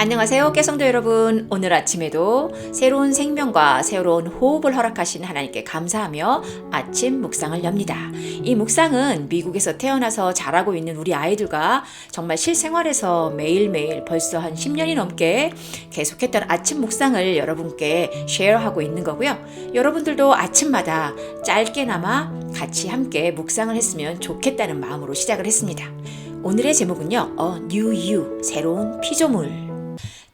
안녕하세요, 깨성도 여러분. 오늘 아침에도 새로운 생명과 새로운 호흡을 허락하신 하나님께 감사하며 아침 묵상을 엽니다. 이 묵상은 미국에서 태어나서 자라고 있는 우리 아이들과 정말 실생활에서 매일매일 벌써 한 10년이 넘게 계속했던 아침 묵상을 여러분께 쉐어하고 있는 거고요. 여러분들도 아침마다 짧게나마 같이 함께 묵상을 했으면 좋겠다는 마음으로 시작을 했습니다. 오늘의 제목은요, 어, New You, 새로운 피조물.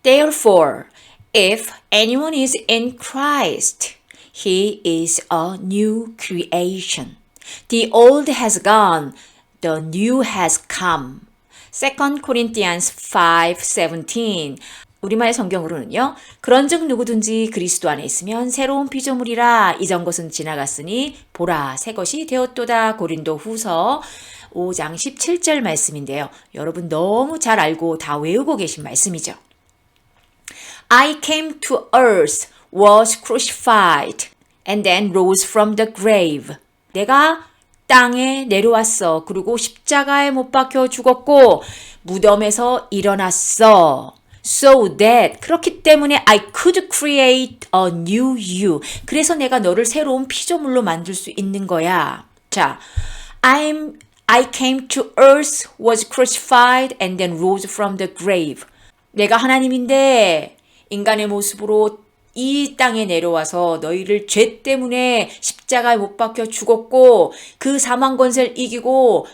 Therefore, if anyone is in Christ, he is a new creation. The old has gone, the new has come. 2 Corinthians 5:17. 우리말 성경으로는요. 그런즉 누구든지 그리스도 안에 있으면 새로운 피조물이라 이전 것은 지나갔으니 보라 새 것이 되었도다. 고린도 후서 5장 17절 말씀인데요. 여러분 너무 잘 알고 다 외우고 계신 말씀이죠. I came to earth, was crucified, and then rose from the grave. 내가 땅에 내려왔어. 그리고 십자가에 못 박혀 죽었고, 무덤에서 일어났어. So that 그렇기 때문에 I could create a new you. 그래서 내가 너를 새로운 피조물로 만들 수 있는 거야. 자, I'm I came to earth, was crucified, and then rose from the grave. 내가 하나님인데 인간의 모습으로 이 땅에 내려와서 너희를 죄 때문에 십자가에 못 박혀 죽었고 그 사망 권세를 이기고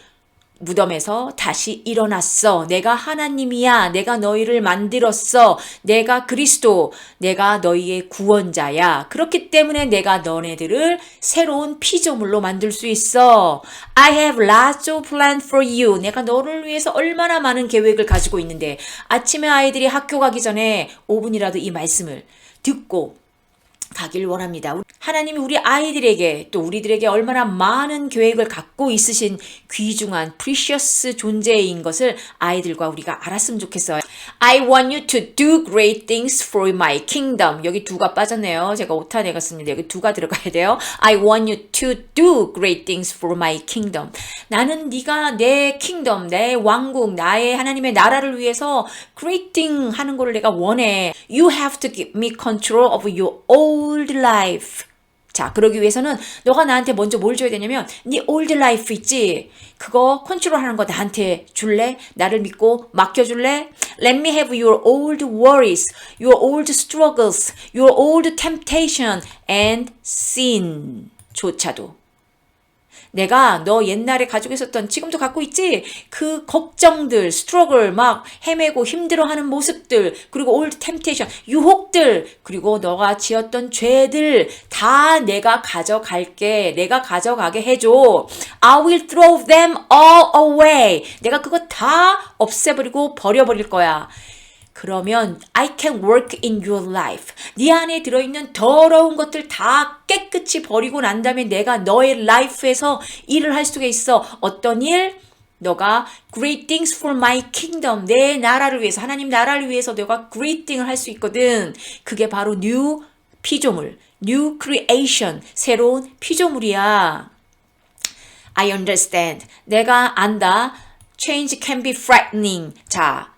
무덤에서 다시 일어났어. 내가 하나님이야. 내가 너희를 만들었어. 내가 그리스도. 내가 너희의 구원자야. 그렇기 때문에 내가 너네들을 새로운 피조물로 만들 수 있어. I have lots of plans for you. 내가 너를 위해서 얼마나 많은 계획을 가지고 있는데 아침에 아이들이 학교 가기 전에 5분이라도 이 말씀을 듣고 가길 원합니다. 하나님이 우리 아이들에게 또 우리들에게 얼마나 많은 계획을 갖고 있으신 귀중한 precious 존재인 것을 아이들과 우리가 알았으면 좋겠어요. I want you to do great things for my kingdom. 여기 두가 빠졌네요. 제가 오타 내갔습니다. 여기 두가 들어가야 돼요. I want you to do great things for my kingdom. 나는 네가 내 킹덤, 내 왕국, 나의 하나님의 나라를 위해서 great thing 하는 거를 내가 원해. You have to give me control of your old life. 자, 그러기 위해서는 너가 나한테 먼저 뭘 줘야 되냐면 네 old life 있지? 그거 컨트롤하는 거 나한테 줄래? 나를 믿고 맡겨 줄래? Let me have your old worries, your old struggles, your old temptation and sin 조차도 내가 너 옛날에 가지고 있었던 지금도 갖고 있지? 그 걱정들, 스트러글 막 헤매고 힘들어하는 모습들, 그리고 올드 템테이션, 유혹들, 그리고 너가 지었던 죄들 다 내가 가져갈게. 내가 가져가게 해 줘. I will throw them all away. 내가 그거 다 없애버리고 버려버릴 거야. 그러면 I can work in your life. 네 안에 들어있는 더러운 것들 다 깨끗이 버리고 난 다음에 내가 너의 라이프에서 일을 할 수가 있어. 어떤 일? 너가 great things for my kingdom. 내 나라를 위해서, 하나님 나라를 위해서 너가 great thing을 할 수 있거든. 그게 바로 new 피조물, new creation, 새로운 피조물이야. I understand. 내가 안다. Change can be frightening. 자,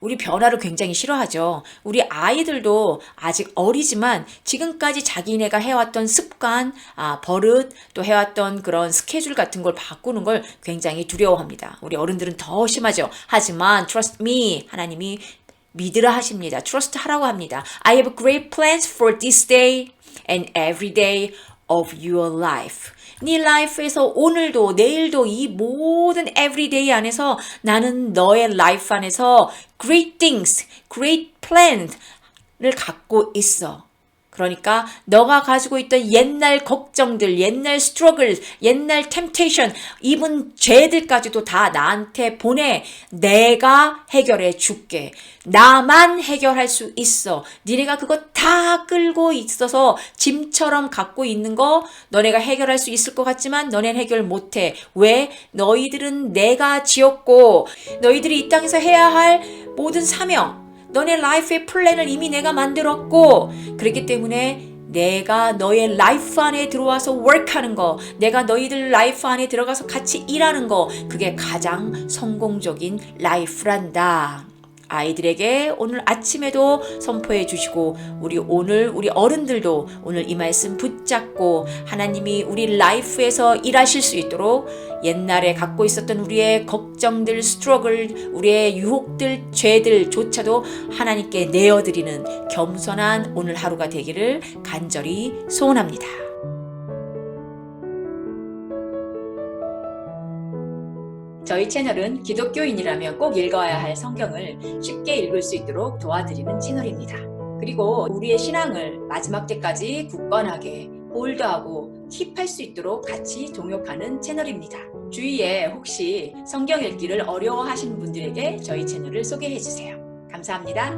우리 변화를 굉장히 싫어하죠. 우리 아이들도 아직 어리지만 지금까지 자기네가 해왔던 습관, 아, 버릇, 또 해왔던 그런 스케줄 같은 걸 바꾸는 걸 굉장히 두려워합니다. 우리 어른들은 더 심하죠. 하지만 trust me 하나님이 믿으라 하십니다. trust 하라고 합니다. I have great plans for this day and every day of your life. 네 라이프에서 오늘도 내일도 이 모든 everyday 안에서 나는 너의 라이프 안에서 great things, great plans를 갖고 있어. 그러니까 너가 가지고 있던 옛날 걱정들, 옛날 스트러글, 옛날 템테이션, 이분 죄들까지도 다 나한테 보내. 내가 해결해 줄게. 나만 해결할 수 있어. 니네가 그거 다 끌고 있어서 짐처럼 갖고 있는 거 너네가 해결할 수 있을 것 같지만 너네는 해결 못해. 왜? 너희들은 내가 지었고 너희들이 이 땅에서 해야 할 모든 사명, 너네 라이프의 플랜을 이미 내가 만들었고 그렇기 때문에 내가 너의 라이프 안에 들어와서 work하는 거, 내가 너희들 라이프 안에 들어가서 같이 일하는 거, 그게 가장 성공적인 라이프란다. 아이들에게 오늘 아침에도 선포해 주시고 우리 오늘 우리 어른들도 오늘 이 말씀 붙잡고 하나님이 우리 라이프에서 일하실 수 있도록 옛날에 갖고 있었던 우리의 걱정들, 스트러글, 우리의 유혹들, 죄들조차도 하나님께 내어드리는 겸손한 오늘 하루가 되기를 간절히 소원합니다. 저희 채널은 기독교인이라면 꼭 읽어야 할 성경을 쉽게 읽을 수 있도록 도와드리는 채널입니다. 그리고 우리의 신앙을 마지막 때까지 굳건하게 홀드하고 킵할 수 있도록 같이 동역하는 채널입니다. 주위에 혹시 성경 읽기를 어려워하시는 분들에게 저희 채널을 소개해 주세요. 감사합니다.